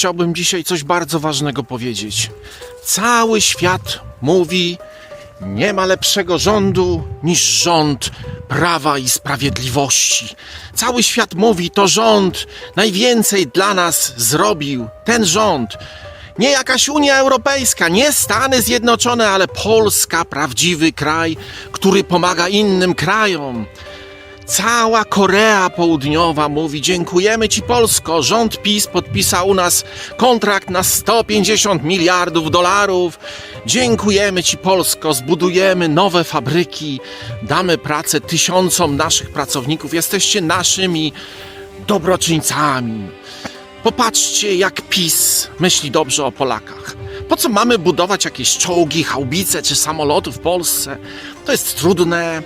Chciałbym dzisiaj coś bardzo ważnego powiedzieć. Cały świat mówi, nie ma lepszego rządu niż rząd prawa i sprawiedliwości. Cały świat mówi, to rząd najwięcej dla nas zrobił. Ten rząd. Nie jakaś Unia Europejska, nie Stany Zjednoczone, ale Polska, prawdziwy kraj, który pomaga innym krajom. Cała Korea Południowa mówi: Dziękujemy Ci, Polsko. Rząd PiS podpisał u nas kontrakt na 150 miliardów dolarów. Dziękujemy Ci, Polsko. Zbudujemy nowe fabryki, damy pracę tysiącom naszych pracowników. Jesteście naszymi dobroczyńcami. Popatrzcie, jak PiS myśli dobrze o Polakach. Po co mamy budować jakieś czołgi, haubice czy samoloty w Polsce? To jest trudne.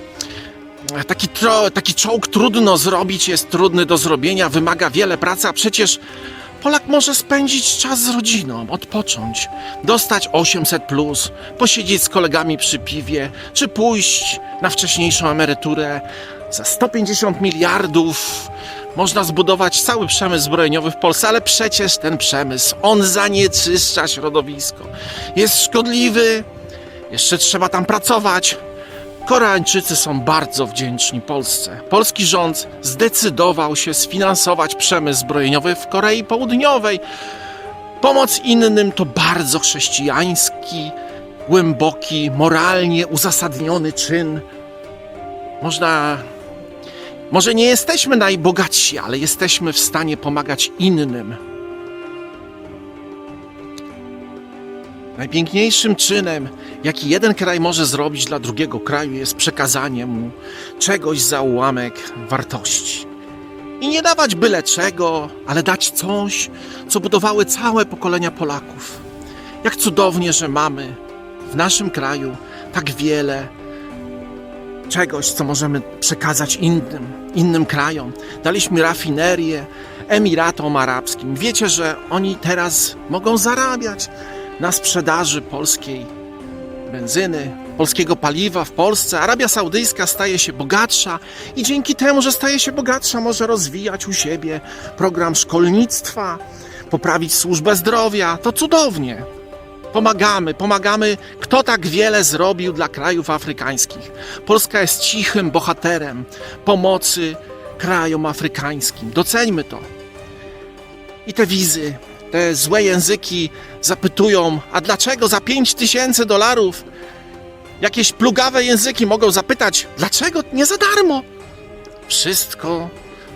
Taki, tro, taki czołg trudno zrobić, jest trudny do zrobienia, wymaga wiele pracy, a przecież Polak może spędzić czas z rodziną, odpocząć, dostać 800, plus, posiedzieć z kolegami przy piwie, czy pójść na wcześniejszą emeryturę. Za 150 miliardów można zbudować cały przemysł zbrojeniowy w Polsce, ale przecież ten przemysł, on zanieczyszcza środowisko. Jest szkodliwy, jeszcze trzeba tam pracować. Koreańczycy są bardzo wdzięczni Polsce. Polski rząd zdecydował się sfinansować przemysł zbrojeniowy w Korei Południowej. Pomoc innym to bardzo chrześcijański, głęboki, moralnie uzasadniony czyn. Można. Może nie jesteśmy najbogatsi, ale jesteśmy w stanie pomagać innym. Najpiękniejszym czynem, jaki jeden kraj może zrobić dla drugiego kraju, jest przekazanie mu czegoś za ułamek wartości. I nie dawać byle czego, ale dać coś, co budowały całe pokolenia Polaków. Jak cudownie, że mamy w naszym kraju tak wiele czegoś, co możemy przekazać innym, innym krajom. Daliśmy rafinerię Emiratom Arabskim. Wiecie, że oni teraz mogą zarabiać na sprzedaży polskiej benzyny, polskiego paliwa w Polsce. Arabia Saudyjska staje się bogatsza i dzięki temu, że staje się bogatsza, może rozwijać u siebie program szkolnictwa, poprawić służbę zdrowia. To cudownie. Pomagamy, pomagamy. Kto tak wiele zrobił dla krajów afrykańskich? Polska jest cichym bohaterem pomocy krajom afrykańskim. Doceńmy to. I te wizy, te złe języki zapytują, a dlaczego za 5 tysięcy dolarów jakieś plugawe języki mogą zapytać, dlaczego nie za darmo? Wszystko,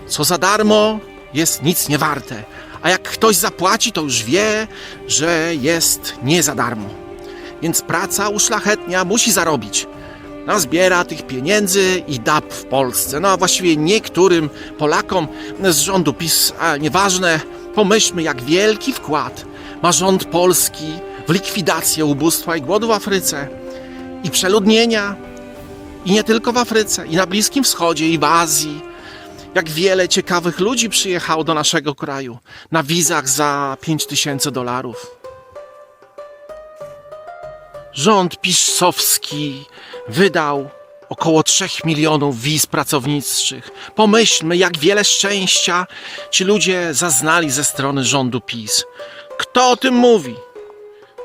co za darmo, jest nic nie warte. A jak ktoś zapłaci, to już wie, że jest nie za darmo. Więc praca uszlachetnia musi zarobić. Nazbiera tych pieniędzy i da w Polsce. No a właściwie niektórym Polakom z rządu PiS, a nieważne, pomyślmy, jak wielki wkład ma rząd polski w likwidację ubóstwa i głodu w Afryce i przeludnienia. I nie tylko w Afryce, i na Bliskim Wschodzie, i w Azji. Jak wiele ciekawych ludzi przyjechało do naszego kraju na wizach za 5000 dolarów. Rząd pisowski wydał około 3 milionów wiz pracowniczych. Pomyślmy, jak wiele szczęścia ci ludzie zaznali ze strony rządu PiS. Kto o tym mówi?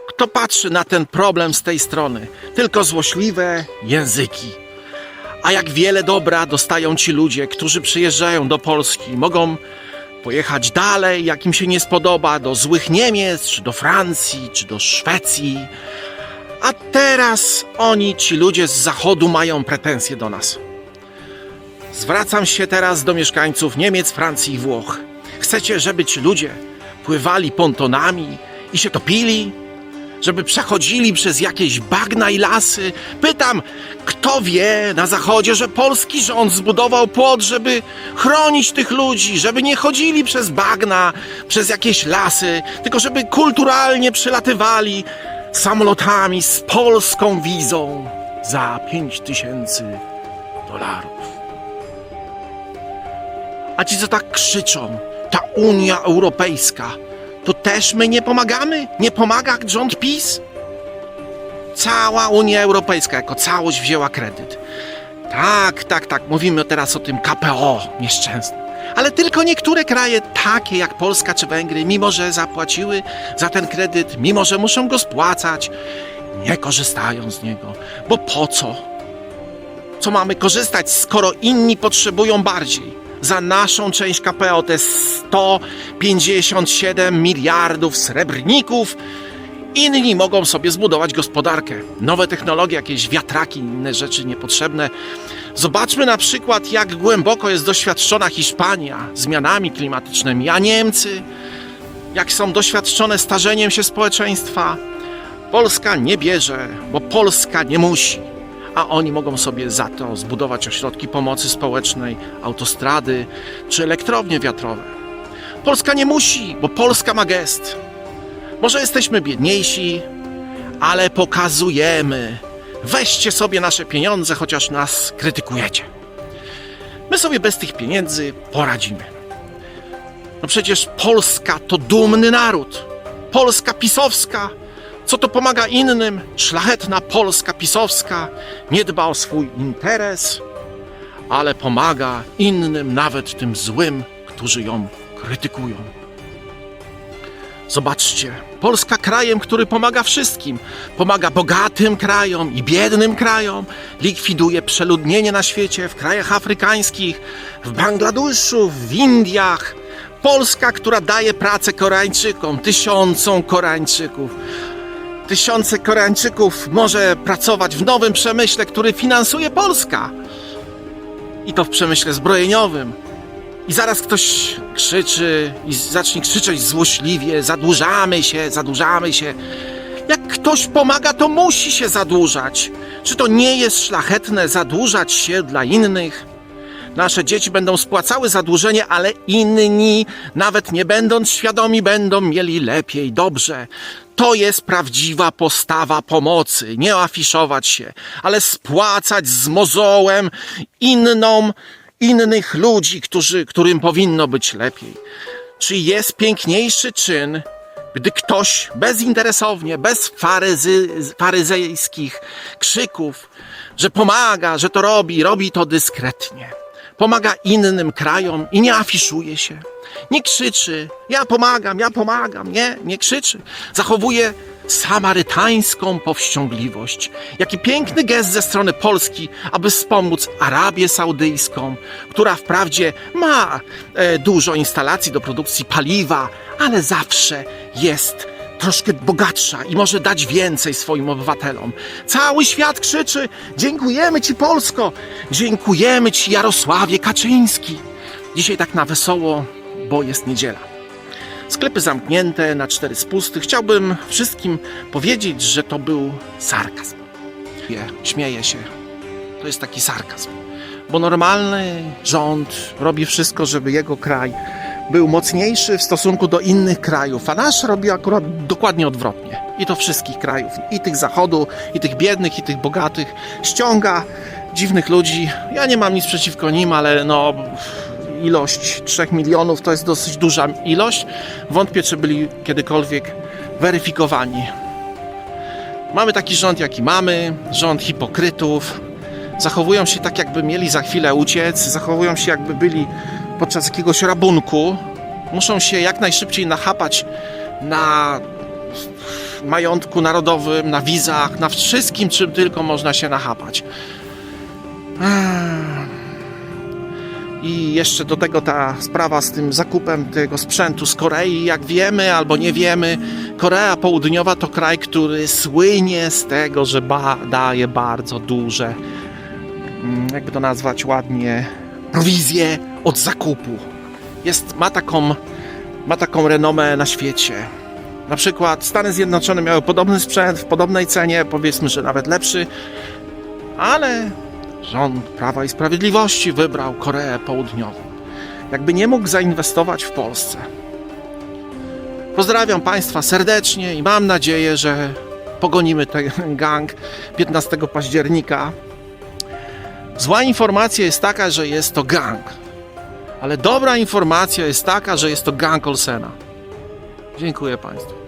Kto patrzy na ten problem z tej strony? Tylko złośliwe języki. A jak wiele dobra dostają ci ludzie, którzy przyjeżdżają do Polski, mogą pojechać dalej, jak im się nie spodoba, do złych Niemiec, czy do Francji, czy do Szwecji. A teraz oni, ci ludzie z zachodu, mają pretensje do nas. Zwracam się teraz do mieszkańców Niemiec, Francji i Włoch. Chcecie, żeby ci ludzie pływali pontonami i się topili? Żeby przechodzili przez jakieś bagna i lasy? Pytam, kto wie na zachodzie, że polski rząd zbudował płot, żeby chronić tych ludzi, żeby nie chodzili przez bagna, przez jakieś lasy, tylko żeby kulturalnie przylatywali samolotami z polską wizą za 5 tysięcy dolarów. A ci, co tak krzyczą, ta Unia Europejska, to też my nie pomagamy? Nie pomaga rząd PiS? Cała Unia Europejska jako całość wzięła kredyt. Tak, tak, tak, mówimy teraz o tym KPO nieszczęsnym. Ale tylko niektóre kraje, takie jak Polska czy Węgry, mimo że zapłaciły za ten kredyt, mimo że muszą go spłacać, nie korzystają z niego. Bo po co? Co mamy korzystać, skoro inni potrzebują bardziej? Za naszą część KPO te 157 miliardów srebrników Inni mogą sobie zbudować gospodarkę, nowe technologie, jakieś wiatraki, inne rzeczy niepotrzebne. Zobaczmy na przykład, jak głęboko jest doświadczona Hiszpania zmianami klimatycznymi, a Niemcy, jak są doświadczone starzeniem się społeczeństwa. Polska nie bierze, bo Polska nie musi, a oni mogą sobie za to zbudować ośrodki pomocy społecznej, autostrady czy elektrownie wiatrowe. Polska nie musi, bo Polska ma gest. Może jesteśmy biedniejsi, ale pokazujemy. Weźcie sobie nasze pieniądze, chociaż nas krytykujecie. My sobie bez tych pieniędzy poradzimy. No przecież Polska to dumny naród. Polska pisowska. Co to pomaga innym? Szlachetna Polska pisowska nie dba o swój interes, ale pomaga innym, nawet tym złym, którzy ją krytykują. Zobaczcie, Polska krajem, który pomaga wszystkim. Pomaga bogatym krajom i biednym krajom. Likwiduje przeludnienie na świecie, w krajach afrykańskich, w Bangladeszu, w Indiach. Polska, która daje pracę Koreańczykom, tysiącom Koreańczyków. Tysiące Koreańczyków może pracować w nowym przemyśle, który finansuje Polska. I to w przemyśle zbrojeniowym. I zaraz ktoś krzyczy i zacznie krzyczeć złośliwie: zadłużamy się, zadłużamy się. Jak ktoś pomaga, to musi się zadłużać. Czy to nie jest szlachetne zadłużać się dla innych? Nasze dzieci będą spłacały zadłużenie, ale inni, nawet nie będąc świadomi, będą mieli lepiej, dobrze. To jest prawdziwa postawa pomocy. Nie afiszować się, ale spłacać z mozołem inną innych ludzi, którzy, którym powinno być lepiej. Czy jest piękniejszy czyn, gdy ktoś bezinteresownie, bez faryzy, faryzejskich krzyków, że pomaga, że to robi, robi to dyskretnie. Pomaga innym krajom i nie afiszuje się. Nie krzyczy, ja pomagam, ja pomagam. Nie, nie krzyczy. Zachowuje samarytańską powściągliwość. Jaki piękny gest ze strony Polski, aby wspomóc Arabię Saudyjską, która wprawdzie ma e, dużo instalacji do produkcji paliwa, ale zawsze jest troszkę bogatsza i może dać więcej swoim obywatelom. Cały świat krzyczy: Dziękujemy Ci, Polsko! Dziękujemy Ci, Jarosławie Kaczyński! Dzisiaj tak na wesoło, bo jest niedziela. Sklepy zamknięte, na cztery spusty. Chciałbym wszystkim powiedzieć, że to był sarkazm. Śmieję się. To jest taki sarkazm. Bo normalny rząd robi wszystko, żeby jego kraj był mocniejszy w stosunku do innych krajów, a nasz robi akurat dokładnie odwrotnie. I to wszystkich krajów, i tych zachodu, i tych biednych, i tych bogatych. Ściąga dziwnych ludzi. Ja nie mam nic przeciwko nim, ale no ilość 3 milionów to jest dosyć duża ilość. Wątpię, czy byli kiedykolwiek weryfikowani. Mamy taki rząd, jaki mamy, rząd hipokrytów. Zachowują się tak, jakby mieli za chwilę uciec, zachowują się, jakby byli podczas jakiegoś rabunku. Muszą się jak najszybciej nachapać na majątku narodowym, na wizach, na wszystkim, czym tylko można się nachapać. Ech. I jeszcze do tego ta sprawa z tym zakupem tego sprzętu z Korei, jak wiemy albo nie wiemy, Korea Południowa to kraj, który słynie z tego, że ba daje bardzo duże, mm, jakby to nazwać ładnie, prowizje od zakupu. Jest, ma, taką, ma taką renomę na świecie. Na przykład Stany Zjednoczone miały podobny sprzęt w podobnej cenie, powiedzmy, że nawet lepszy, ale rząd Prawa i Sprawiedliwości wybrał Koreę Południową. Jakby nie mógł zainwestować w Polsce. Pozdrawiam Państwa serdecznie i mam nadzieję, że pogonimy ten gang 15 października. Zła informacja jest taka, że jest to gang. Ale dobra informacja jest taka, że jest to gang Olsena. Dziękuję Państwu.